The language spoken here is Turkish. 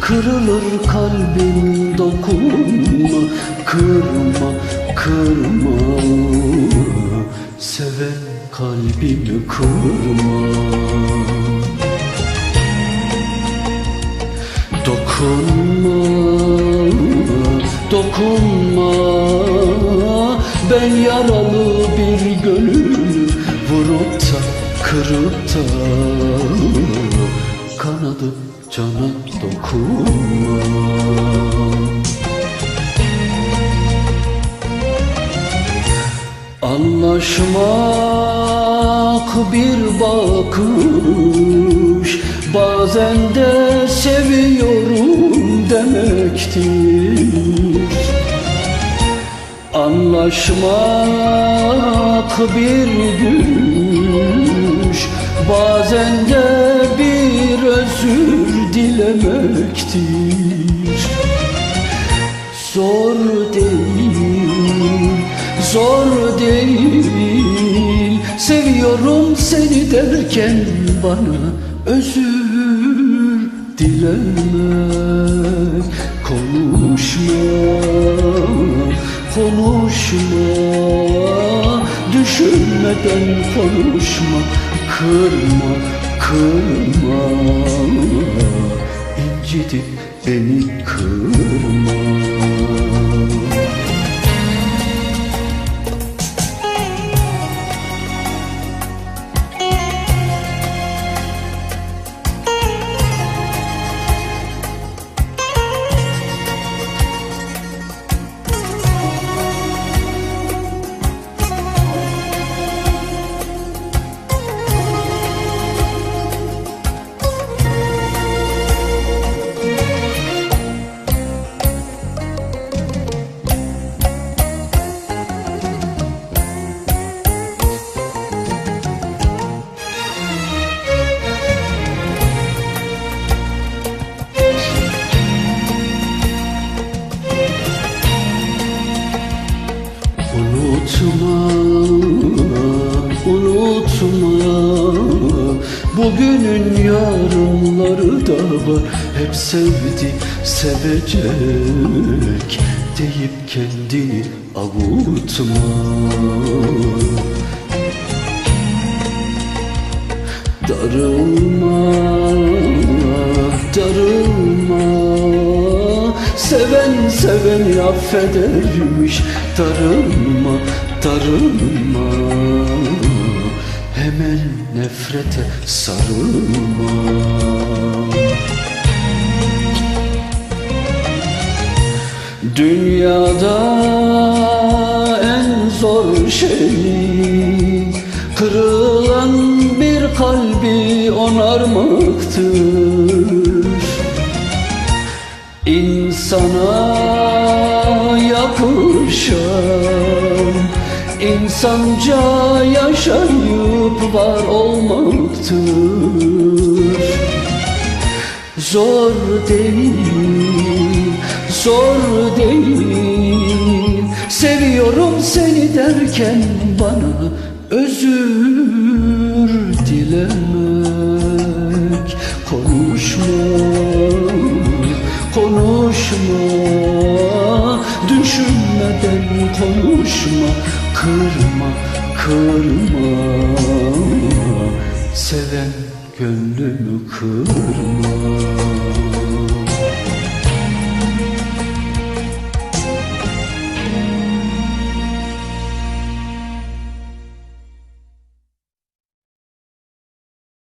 Kırılır kalbim dokunma. Kırma, kırma. Seven kalbimi kırma. Dokunma, dokunma. Ben yaralı bir gönül Vurup da, kırıp da Kanadı cana dokunma. Anlaşmak bir bakış Bazen de seviyorum demektir. Anlaşmak bir güç Bazen de bir özür dilemektir. Zor değil, zor değil. Seviyorum seni derken bana özür dilemek. Konuşma, konuşma. Düşünmeden konuşma Kırma, kırma. İncitip beni kırma unutma Bugünün yarınları da var. Hep sevdi, sevecek Deyip kendini avutma. Darılma, darılma. Seven seveni affedermiş. Darılma, darılma Hemen nefrete sarılma. Dünyada en zor şey Kırılan bir kalbi onarmaktır. İnsana insanca yaşayıp var olmaktır. Zor değil, zor değil. Seviyorum seni derken bana özür dilemek. Konuşma, konuşma. Düşünmeden konuşma Kırma, kırma. Seven gönlümü kırma